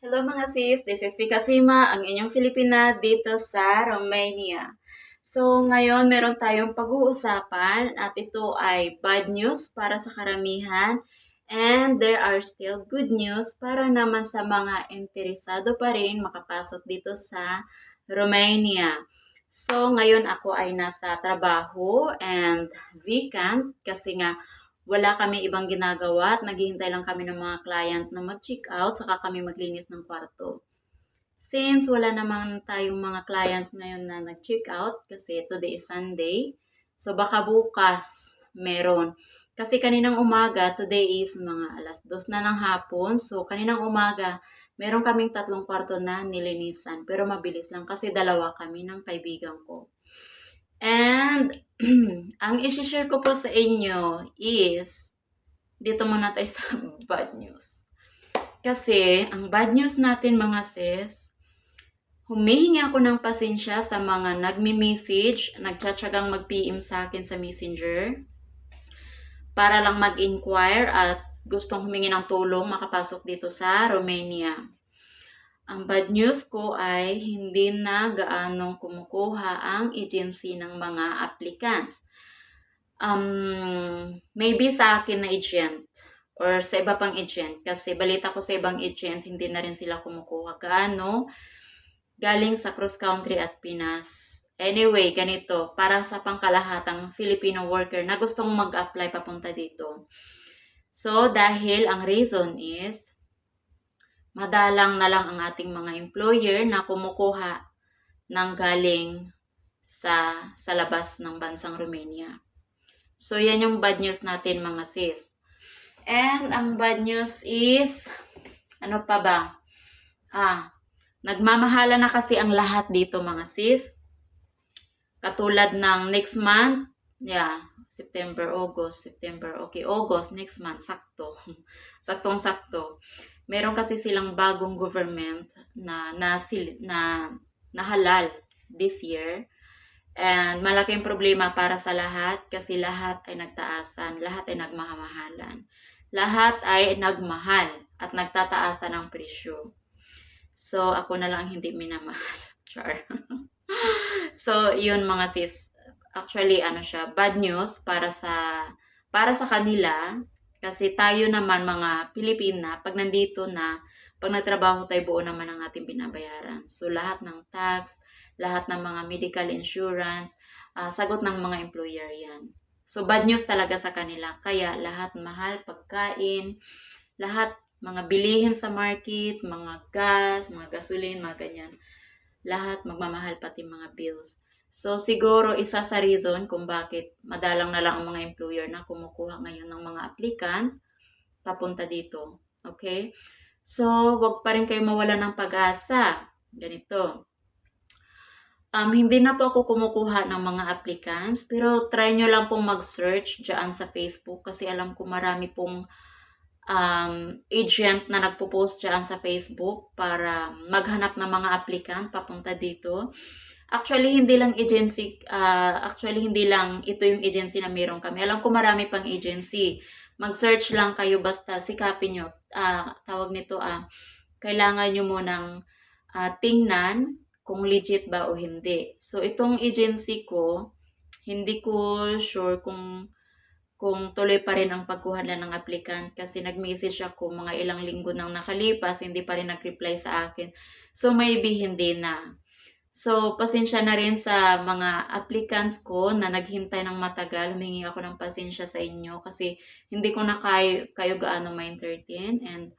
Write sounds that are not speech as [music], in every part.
Hello mga sis, this is Vika Sima, ang inyong Filipina dito sa Romania. So ngayon meron tayong pag-uusapan at ito ay bad news para sa karamihan and there are still good news para naman sa mga interesado pa rin makapasok dito sa Romania. So ngayon ako ay nasa trabaho and vacant kasi nga wala kami ibang ginagawa at naghihintay lang kami ng mga client na mag-check out saka kami maglinis ng kwarto. Since wala naman tayong mga clients ngayon na nag-check out kasi today is Sunday, so baka bukas meron. Kasi kaninang umaga, today is mga alas dos na ng hapon, so kaninang umaga, meron kaming tatlong kwarto na nilinisan. Pero mabilis lang kasi dalawa kami ng kaibigan ko. And [clears throat] ang isi-share ko po sa inyo is dito muna tayo sa [laughs] bad news. Kasi ang bad news natin mga sis, humihingi ako ng pasensya sa mga nagmi-message, nagtsatsagang mag-PM sa akin sa Messenger para lang mag-inquire at gustong humingi ng tulong makapasok dito sa Romania. Ang bad news ko ay hindi na gaanong kumukuha ang agency ng mga applicants. Um, maybe sa akin na agent or sa iba pang agent kasi balita ko sa ibang agent hindi na rin sila kumukuha gaano galing sa cross country at Pinas. Anyway, ganito, para sa pangkalahatang Filipino worker na gustong mag-apply papunta dito. So, dahil ang reason is madalang na lang ang ating mga employer na kumukuha ng galing sa, sa labas ng bansang Romania. So, yan yung bad news natin mga sis. And ang bad news is, ano pa ba? Ah, nagmamahala na kasi ang lahat dito mga sis. Katulad ng next month, yeah, September, August, September, okay, August, next month, sakto. [laughs] Saktong-sakto meron kasi silang bagong government na na, na, na halal this year. And malaking problema para sa lahat kasi lahat ay nagtaasan, lahat ay nagmahamahalan. Lahat ay nagmahal at nagtataasan ng presyo. So, ako na lang hindi minamahal. [laughs] Char. [laughs] so, yun mga sis. Actually, ano siya, bad news para sa para sa kanila kasi tayo naman mga Pilipina, pag nandito na, pag nagtrabaho tayo, buo naman ang ating binabayaran. So, lahat ng tax, lahat ng mga medical insurance, uh, sagot ng mga employer yan. So, bad news talaga sa kanila. Kaya, lahat mahal, pagkain, lahat mga bilihin sa market, mga gas, mga gasoline, mga ganyan. Lahat magmamahal pati mga bills. So, siguro isa sa reason kung bakit madalang na lang ang mga employer na kumukuha ngayon ng mga applicant papunta dito. Okay? So, wag pa rin kayo mawala ng pag-asa. Ganito. Um, hindi na po ako kumukuha ng mga applicants, pero try nyo lang pong mag-search dyan sa Facebook kasi alam ko marami pong um, agent na nagpo-post dyan sa Facebook para maghanap ng mga applicant papunta dito. Actually, hindi lang agency, uh, actually, hindi lang ito yung agency na meron kami. Alam ko marami pang agency. Mag-search lang kayo basta sikapin nyo. Uh, tawag nito, uh, kailangan nyo munang uh, tingnan kung legit ba o hindi. So, itong agency ko, hindi ko sure kung kung tuloy pa rin ang pagkuha na ng applicant kasi nag-message ako mga ilang linggo nang nakalipas, hindi pa rin nag-reply sa akin. So, maybe hindi na. So, pasensya na rin sa mga applicants ko na naghintay ng matagal. Humingi ako ng pasensya sa inyo kasi hindi ko na kayo, kayo gaano ma-entertain. And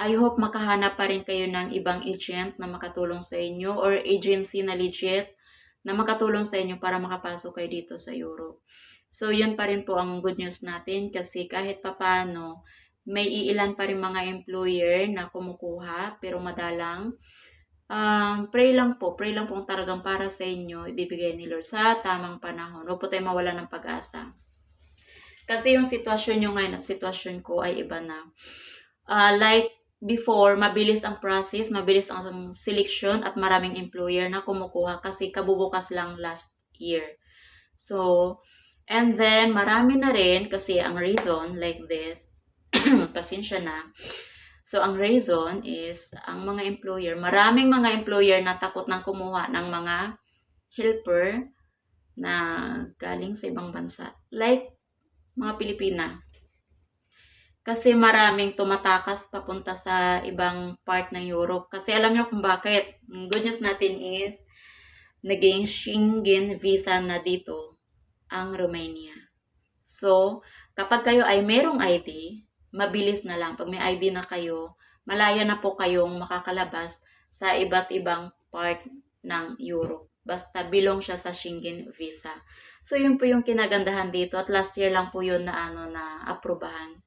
I hope makahanap pa rin kayo ng ibang agent na makatulong sa inyo or agency na legit na makatulong sa inyo para makapasok kayo dito sa Europe. So, yun pa rin po ang good news natin kasi kahit papano, may iilan pa rin mga employer na kumukuha pero madalang um, pray lang po, pray lang po talagang para sa inyo, ibibigay ni Lord sa tamang panahon. Huwag po tayo mawala ng pag-asa. Kasi yung sitwasyon nyo ngayon at sitwasyon ko ay iba na. Uh, like before, mabilis ang process, mabilis ang selection at maraming employer na kumukuha kasi kabubukas lang last year. So, and then marami na rin kasi ang reason like this, [clears throat] pasensya na, So, ang reason is, ang mga employer, maraming mga employer na takot nang kumuha ng mga helper na galing sa ibang bansa. Like, mga Pilipina. Kasi maraming tumatakas papunta sa ibang part ng Europe. Kasi alam niyo kung bakit. Good news natin is, naging Schengen visa na dito ang Romania. So, kapag kayo ay merong ID, mabilis na lang. Pag may ID na kayo, malaya na po kayong makakalabas sa iba't ibang part ng Europe. Basta bilong siya sa Schengen visa. So, yun po yung kinagandahan dito. At last year lang po yun na, ano, na aprobahan.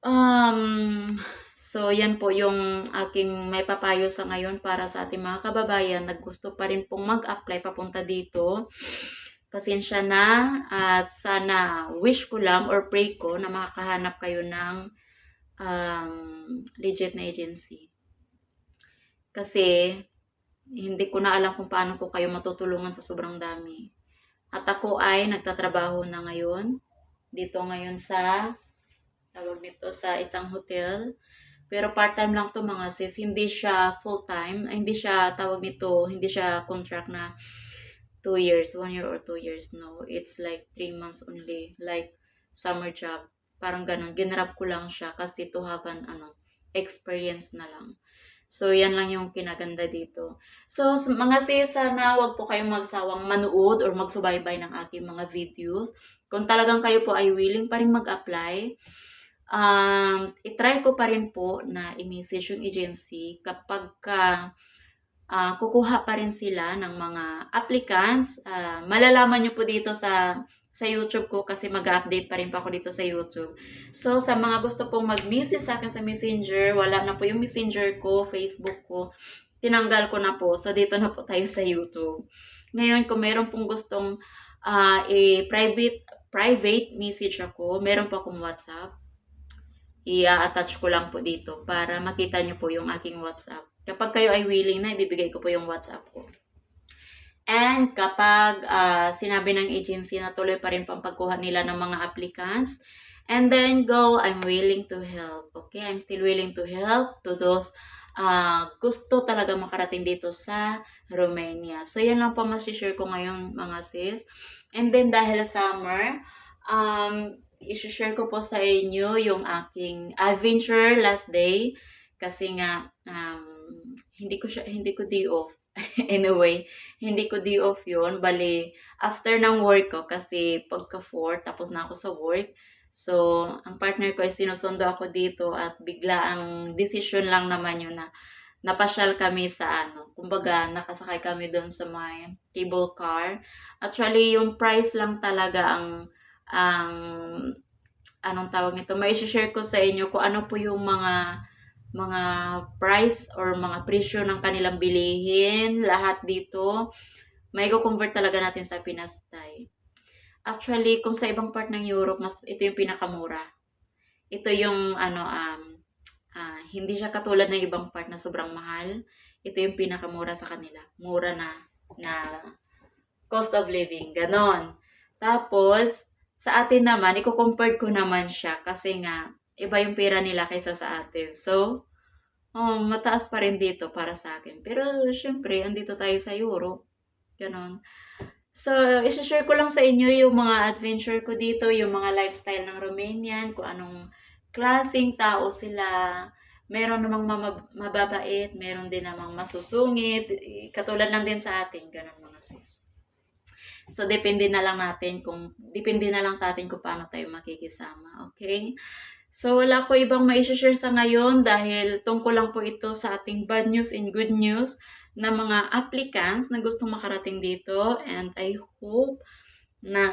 Um, so, yan po yung aking may papayo sa ngayon para sa ating mga kababayan na gusto pa rin pong mag-apply papunta dito. Pasensya na at sana wish ko lang or pray ko na makakahanap kayo ng um, legit na agency. Kasi hindi ko na alam kung paano ko kayo matutulungan sa sobrang dami. At ako ay nagtatrabaho na ngayon dito ngayon sa tawag nito sa isang hotel. Pero part-time lang to mga sis. Hindi siya full-time. Hindi siya tawag nito, hindi siya contract na 2 years, 1 year or 2 years. No, it's like 3 months only. Like summer job. Parang ganun. Ginrap ko lang siya kasi to have an ano, experience na lang. So, yan lang yung kinaganda dito. So, mga sis, sana wag po kayong magsawang manood or magsubaybay ng aking mga videos. Kung talagang kayo po ay willing pa rin mag-apply, um, itry ko pa rin po na i-message yung agency kapag ka, uh, kukuha pa rin sila ng mga applicants. Uh, malalaman nyo po dito sa sa YouTube ko kasi mag-update pa rin pa ako dito sa YouTube. So, sa mga gusto pong mag-message sa akin sa Messenger, wala na po yung Messenger ko, Facebook ko, tinanggal ko na po. So, dito na po tayo sa YouTube. Ngayon, kung meron pong gustong uh, i-private private message ako, meron po akong WhatsApp i-attach ko lang po dito para makita nyo po yung aking WhatsApp. Kapag kayo ay willing na, ibibigay ko po yung WhatsApp ko. And kapag uh, sinabi ng agency na tuloy pa rin pang pagkuha nila ng mga applicants, and then go, I'm willing to help. Okay, I'm still willing to help to those uh, gusto talaga makarating dito sa Romania. So, yan lang po masishare ko ngayon mga sis. And then, dahil summer, um, i-share ko po sa inyo yung aking adventure last day kasi nga um, hindi ko siya hindi ko day off. [laughs] Anyway hindi ko day off yun. Bali after ng work ko kasi pagka 4 tapos na ako sa work. So ang partner ko ay sinusundo ako dito at bigla ang decision lang naman yun na napasyal kami sa ano, kumbaga nakasakay kami doon sa may cable car. Actually, yung price lang talaga ang ang anong tawag nito, may share ko sa inyo kung ano po yung mga mga price or mga presyo ng kanilang bilihin, lahat dito. May go-convert talaga natin sa Pinas Tay. Actually, kung sa ibang part ng Europe, mas ito yung pinakamura. Ito yung ano um uh, hindi siya katulad ng ibang part na sobrang mahal. Ito yung pinakamura sa kanila. Mura na na cost of living, ganon. Tapos, sa atin naman, i-compare ko naman siya kasi nga, iba yung pera nila kaysa sa atin. So, oh, mataas pa rin dito para sa akin. Pero, syempre, andito tayo sa Euro. Ganon. So, isa-share ko lang sa inyo yung mga adventure ko dito, yung mga lifestyle ng Romanian, kung anong klaseng tao sila. Meron namang mababait, meron din namang masusungit. Katulad lang din sa atin, ganon mga sis. So, depende na lang natin kung, depende na lang sa atin kung paano tayo makikisama. Okay? So, wala ko ibang ma-share sa ngayon dahil tungkol lang po ito sa ating bad news and good news na mga applicants na gustong makarating dito. And I hope na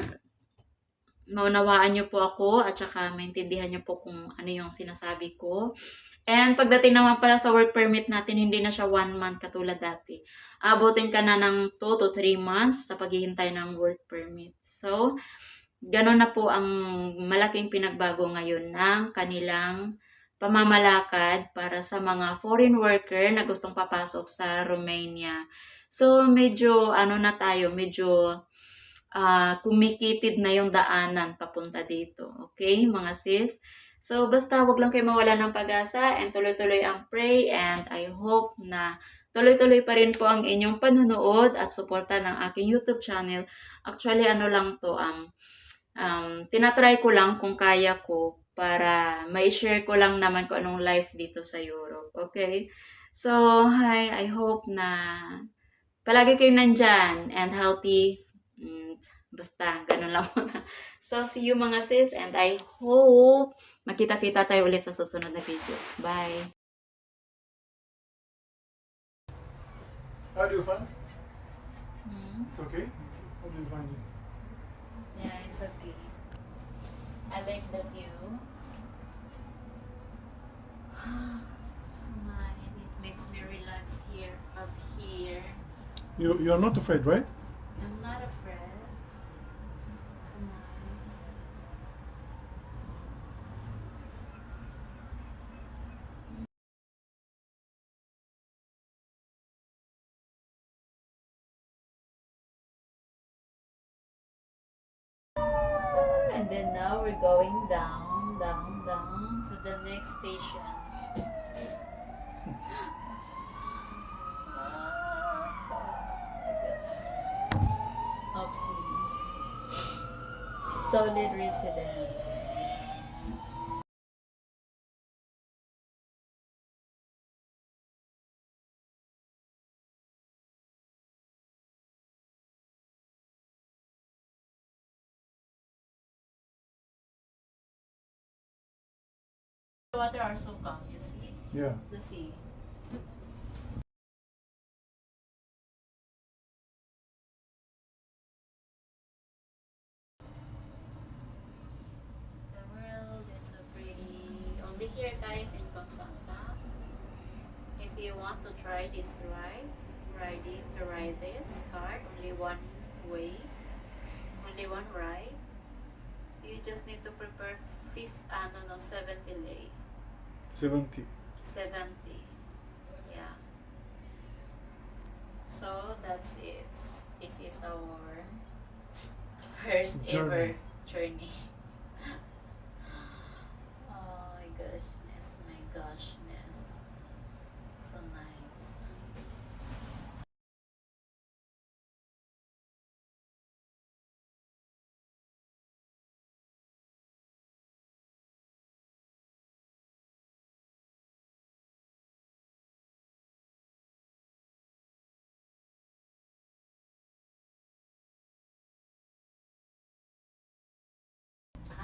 maunawaan niyo po ako at saka maintindihan niyo po kung ano yung sinasabi ko. And pagdating naman pala sa work permit natin, hindi na siya one month katulad dati. Abutin ka na ng 2 to 3 months sa paghihintay ng work permit. So, ganun na po ang malaking pinagbago ngayon ng kanilang pamamalakad para sa mga foreign worker na gustong papasok sa Romania. So, medyo ano na tayo, medyo uh, kumikitid na yung daanan papunta dito. Okay, mga sis? So, basta wag lang kayo mawala ng pag-asa and tuloy-tuloy ang pray and I hope na tuloy-tuloy pa rin po ang inyong panunood at suporta ng aking YouTube channel. Actually, ano lang to, um, um, tinatry ko lang kung kaya ko para mai-share ko lang naman kung anong life dito sa Europe. Okay? So, hi, I hope na palagi kayo nandyan and healthy. Mm, basta, ganun lang muna. [laughs] So, see you mga sis and I hope makita-kita tayo ulit sa susunod na video. Bye! How do you find? It's okay. It's, how do you find it? Yeah, it's okay. I like the view. [sighs] so. It makes me relax here, up here. You you are not afraid, right? I'm not afraid. So nice. And then now we're going down, down, down to the next station. [laughs] oh. Solid residence. The water are so calm, you see. Yeah. The sea. The world is so pretty. Only here, guys, in Constanza. If you want to try this ride, riding to ride this car, only one way, only one ride. You just need to prepare fifth, uh, no, no, 70 lei. Seventy. 70. Yeah. So that's it. This is our [laughs] first ever Journey.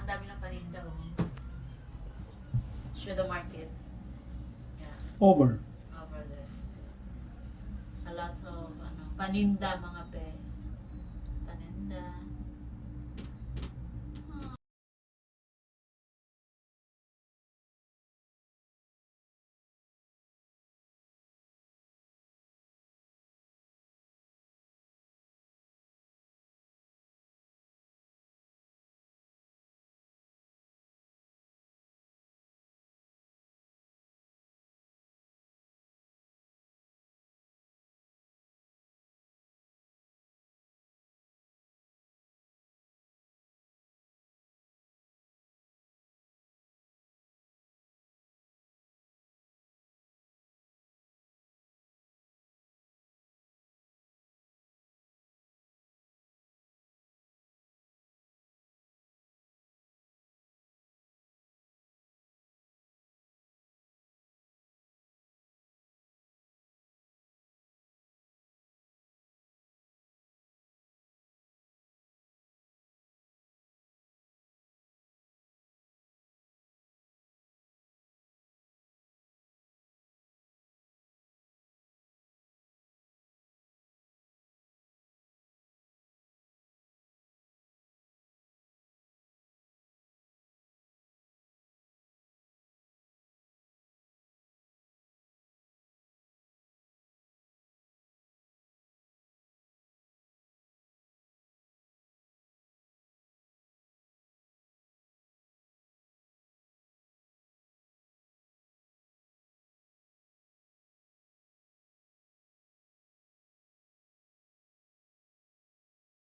Ang dami ng paninda oh. Shudo Market. Yeah, Over. over there. A lot of ano, paninda mga.